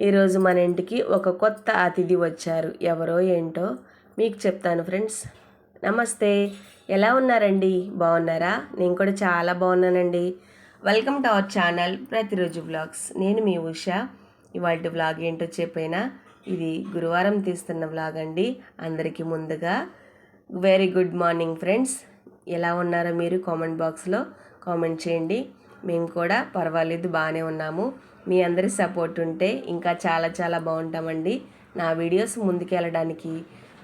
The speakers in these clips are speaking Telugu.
ఈరోజు మన ఇంటికి ఒక కొత్త అతిథి వచ్చారు. ఎవరో ఏంటో మీకు చెప్తాను ఫ్రెండ్స్. నమస్తే. ఎలా ఉన్నారండి? బాగున్నారా? నేను కూడా చాలా బాగున్నానండి. వెల్కమ్ టు అవర్ ఛానల్ ప్రతిరోజు వ్లాగ్స్ నేను మీ ఉష. ఇవాళ వ్లాగ్ ఏంటో చెప్పైనా? ఇది గురువారం తీస్తున్న వ్లాగ్ అండి. అందరికీ ముందుగా వెరీ గుడ్ మార్నింగ్ ఫ్రెండ్స్ ఎలా ఉన్నారో మీరు కామెంట్ బాక్స్లో కామెంట్ చేయండి. మేము కూడా పర్వాలేదు బాగానే ఉన్నాము. మీ అందరి సపోర్ట్ ఉంటే ఇంకా చాలా చాలా బాగుంటామండి. నా వీడియోస్ ముందుకెళ్ళడానికి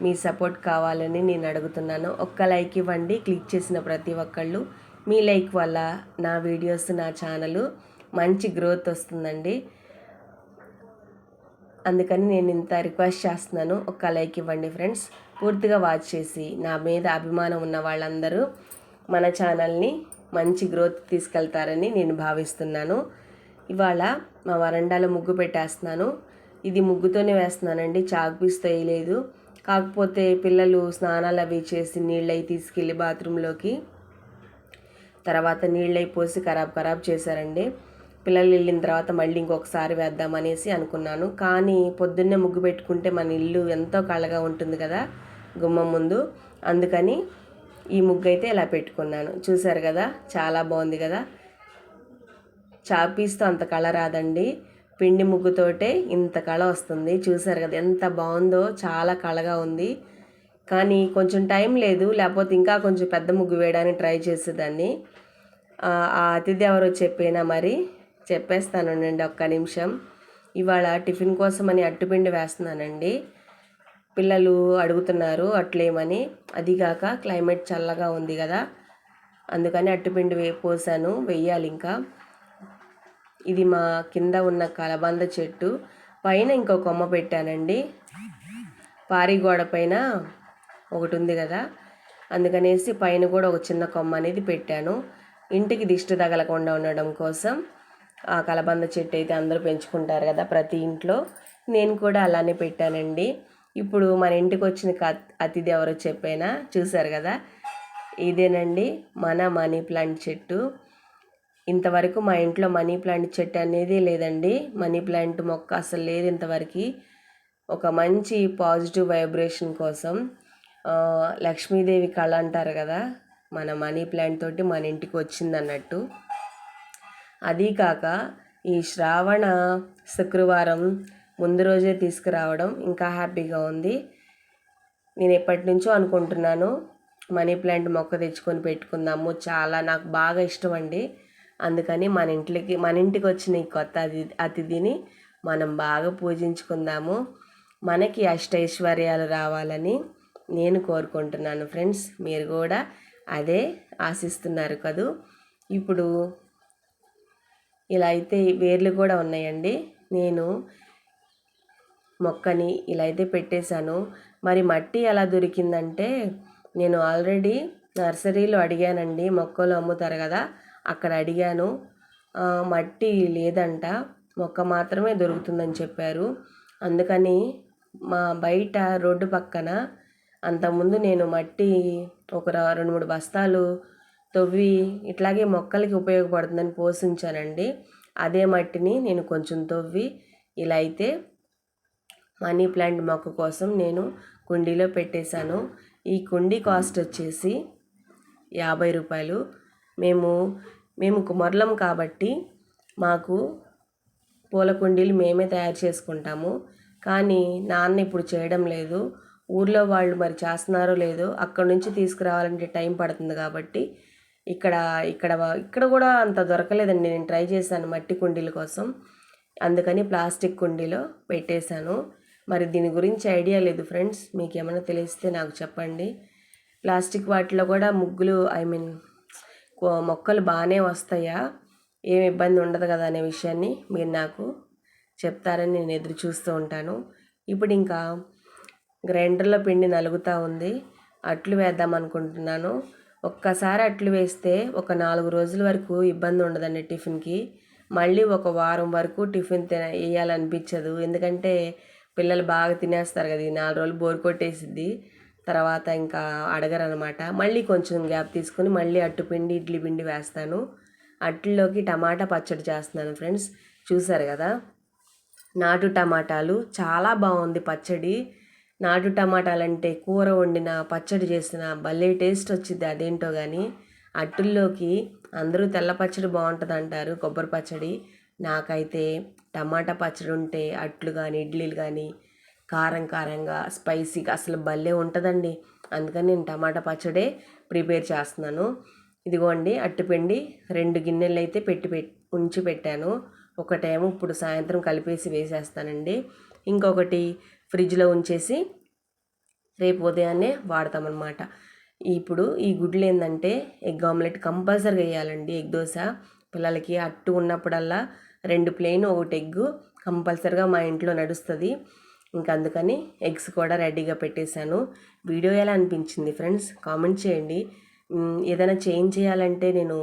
మీ సపోర్ట్ కావాలని నేను అడుగుతున్నాను. ఒక్క లైక్ ఇవ్వండి. క్లిక్ చేసిన ప్రతి ఒక్కళ్ళు మీ లైక్ వల్ల నా వీడియోస్ నా ఛానల్ మంచి గ్రోత్ వస్తుందండి. అందుకని నేను ఇంత రిక్వెస్ట్ చేస్తున్నాను. ఒక్క లైక్ ఇవ్వండి ఫ్రెండ్స్. పూర్తిగా వాచ్ చేసి నా మీద అభిమానం ఉన్న వాళ్ళందరూ మన ఛానల్ని మంచి గ్రోత్ తీసుకెళ్తారని నేను భావిస్తున్నాను. ఇవాళ మా వరండాలో ముగ్గు పెట్టేస్తున్నాను. ఇది ముగ్గుతోనే వేస్తున్నానండి. చాక్ పీస్తో వేయలేదు. కాకపోతే పిల్లలు స్నానాలు అవి చేసి నీళ్ళవి తీసుకెళ్ళి బాత్రూంలోకి తర్వాత నీళ్ళవి పోసి ఖరాబ్ ఖరాబ్ చేశారండి. పిల్లలు వెళ్ళిన తర్వాత మళ్ళీ ఇంకొకసారి వేద్దామనేసి అనుకున్నాను. కానీ పొద్దున్నే ముగ్గు పెట్టుకుంటే మన ఇల్లు ఎంతో కళగా ఉంటుంది కదా గుమ్మం ముందు. అందుకని ఈ ముగ్గు అయితే ఇలా పెట్టుకున్నాను. చూశారు కదా? చాలా బాగుంది కదా? చాపీస్తో అంత కళ రాదండి. పిండి ముగ్గుతోటే ఇంత కళ వస్తుంది. చూసారు కదా ఎంత బాగుందో చాలా కళగా ఉంది. కానీ కొంచెం టైం లేదు. లేకపోతే ఇంకా కొంచెం పెద్ద ముగ్గు వేయడానికి ట్రై చేసేదాన్ని. ఆ అతిథి ఎవరో చెప్పేనా మరి చెప్పేస్తానండి ఒక్క నిమిషం. ఇవాళ టిఫిన్ కోసం అని అట్టుపిండి వేస్తున్నానండి. పిల్లలు అడుగుతున్నారు అట్లేమని. అదిగాక క్లైమేట్ చల్లగా ఉంది కదా. అందుకని అట్టుపిండి వే పోసాను. వెయ్యాలి ఇంకా. ఇది మా కింద ఉన్న కలబంద చెట్టు. పైన ఇంకో కొమ్మ పెట్టానండి. పారిగోడ పైన ఒకటి ఉంది కదా. అందుకనేసి పైన కూడా ఒక చిన్న కొమ్మ అనేది పెట్టాను. ఇంటికి దిష్టి తగలకుండా ఉండడం కోసం ఆ కలబంద చెట్టు అయితే అందరూ పెంచుకుంటారు కదా ప్రతి ఇంట్లో. నేను కూడా అలానే పెట్టానండి. ఇప్పుడు మన ఇంటికి వచ్చిన అతిథి ఎవరో చెప్పైనా? చూశారు కదా? ఇదేనండి మన మనీ ప్లాంట్ చెట్టు. ఇంతవరకు మా ఇంట్లో మనీ ప్లాంట్ చెట్టు అనేది లేదండి. మనీ ప్లాంట్ మొక్క అసలు లేదు ఇంతవరకు. ఒక మంచి పాజిటివ్ వైబ్రేషన్ కోసం లక్ష్మీదేవి కళ అంటారు కదా మన మనీ ప్లాంట్ తోటి మన ఇంటికి వచ్చింది అన్నట్టు అదీ కాక ఈ శ్రావణ శుక్రవారం ముందు రోజే తీసుకురావడం ఇంకా హ్యాపీగా ఉంది. నేను ఎప్పటి నుంచో అనుకుంటున్నాను మనీ ప్లాంట్ మొక్క తెచ్చుకొని పెట్టుకుందాము. చాలా నాకు బాగా ఇష్టం అండి. అందుకని మన ఇంట్లోకి మన ఇంటికి వచ్చిన ఈ కొత్త అతి అతిథిని మనం బాగా పూజించుకుందాము. మనకి అష్టైశ్వర్యాలు రావాలని నేను కోరుకుంటున్నాను ఫ్రెండ్స్. మీరు కూడా అదే ఆశిస్తున్నారు కదూ. ఇప్పుడు ఇలా అయితే వేర్లు కూడా ఉన్నాయండి. నేను మొక్కని ఇలా అయితే పెట్టేశాను. మరి మట్టి ఎలా దొరికిందంటే నేను ఆల్రెడీ నర్సరీలో అడిగానండి మొక్కలు అమ్ముతారు కదా. అక్కడ అడిగాను. మట్టి లేదంట. మొక్క మాత్రమే దొరుకుతుందని చెప్పారు. అందుకని మా బయట రోడ్డు పక్కన అంతకుముందు నేను మట్టి ఒక రెండు మూడు బస్తాలు తవ్వి ఇట్లాగే మొక్కలకి ఉపయోగపడుతుందని పోషించానండి. అదే మట్టిని నేను కొంచెం తవ్వి ఇలా అయితే మనీ ప్లాంట్ మొక్క కోసం నేను కుండీలో పెట్టేశాను. ఈ కుండీ కాస్ట్ వచ్చేసి యాభై రూపాయలు. మేము మేము కుమరులం కాబట్టి మాకు పూల కుండీలు మేమే తయారు చేసుకుంటాము. కానీ నాన్న ఇప్పుడు చేయడం లేదు. ఊర్లో వాళ్ళు మరి చేస్తున్నారో లేదో అక్కడ నుంచి తీసుకురావాలంటే టైం పడుతుంది కాబట్టి ఇక్కడ ఇక్కడ ఇక్కడ కూడా అంత దొరకలేదండి. నేను ట్రై చేశాను మట్టి కుండీల కోసం. అందుకని ప్లాస్టిక్ కుండీలో పెట్టేశాను. మరి దీని గురించి ఐడియా లేదు ఫ్రెండ్స్. మీకు ఏమైనా తెలిస్తే నాకు చెప్పండి. ప్లాస్టిక్ వాటిలో కూడా ముగ్గులు ఐ మీన్ మొక్కలు బాగానే వస్తాయా? ఏం ఇబ్బంది ఉండదు కదా అనే విషయాన్ని మీరు నాకు చెప్తారని నేను ఎదురు చూస్తూ ఉంటాను. ఇప్పుడు ఇంకా గ్రైండర్లో పిండి నలుగుతూ ఉంది. అట్లు వేద్దాం అనుకుంటున్నాను. ఒక్కసారి అట్లు వేస్తే ఒక నాలుగు రోజుల వరకు ఇబ్బంది ఉండదండి టిఫిన్కి. మళ్ళీ ఒక వారం వరకు టిఫిన్ తిన వేయాలనిపించదు. ఎందుకంటే పిల్లలు బాగా తినేస్తారు కదా ఈ నాలుగు రోజులు బోర్ కొట్టేసిద్ది. తర్వాత ఇంకా అడగరు అనమాట మళ్ళీ కొంచెం గ్యాప్ తీసుకొని మళ్ళీ అట్టుపిండి ఇడ్లీ పిండి వేస్తాను. అట్లలోకి టమాటా పచ్చడి చేస్తున్నాను ఫ్రెండ్స్. చూసారు కదా? నాటు టమాటాలు చాలా బాగుంది పచ్చడి. నాటు టమాటాలు అంటే కూర వండిన పచ్చడి చేసిన భలే టేస్ట్ వచ్చింది అదేంటో కానీ అట్టుల్లోకి అందరూ తెల్ల పచ్చడి బాగుంటుంది అంటారు కొబ్బరి పచ్చడి. నాకైతే టమాటా పచ్చడి ఉంటే అట్లు కానీ ఇడ్లీలు కానీ కారం కారంగా స్పైసీగా అసలు భలే ఉంటుందండి. అందుకని నేను టమాటా పచ్చడే ప్రిపేర్ చేస్తున్నాను. ఇదిగోండి అట్టుపిండి రెండు గిన్నెలు అయితే పెట్టి పెట్టి ఉంచి పెట్టాను. ఒకటేమో ఇప్పుడు సాయంత్రం కలిపేసి వేసేస్తానండి. ఇంకొకటి ఫ్రిడ్జ్లో ఉంచేసి రేపు ఉదయాన్నే వాడతామన్నమాట. ఇప్పుడు ఈ గుడ్లు ఏంటంటే ఎగ్ ఆమ్లెట్ కంపల్సరీగా వేయాలండి. ఎగ్ దోశ పిల్లలకి అట్టు ఉన్నప్పుడల్లా రెండు ప్లేన్ ఒకటి ఎగ్ కంపల్సరీగా మా ఇంట్లో నడుస్తుంది. ఇంకా అందుకని ఎగ్స్ కూడా రెడీగా పెట్టేశాను. వీడియో ఎలా అనిపించింది ఫ్రెండ్స్? కామెంట్ చేయండి. ఏదైనా చేంజ్ చేయాలంటే నేను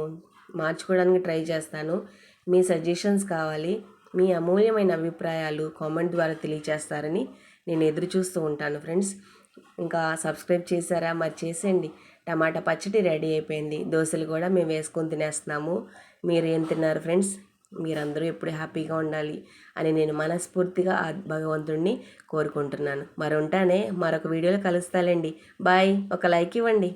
మార్చుకోవడానికి ట్రై చేస్తాను. మీ సజెషన్స్ కావాలి. మీ అమూల్యమైన అభిప్రాయాలు కామెంట్ ద్వారా తెలియజేస్తారని నేను ఎదురు చూస్తూ ఉంటాను ఫ్రెండ్స్. ఇంకా సబ్స్క్రైబ్ చేశారా? మరి చేసేయండి. టమాటా పచ్చడి రెడీ అయిపోయింది. దోశలు కూడా మేము వేసుకొని తినేస్తున్నాము. మీరు ఏం తిన్నారు ఫ్రెండ్స్? మీరందరూ ఎప్పుడు హ్యాపీగా ఉండాలి అని నేను మనస్ఫూర్తిగా ఆ భగవంతుడిని కోరుకుంటున్నాను. మరి ఉంటానే మరొక వీడియోలో కలుస్తాలండి. బాయ్. ఒక లైక్ ఇవ్వండి.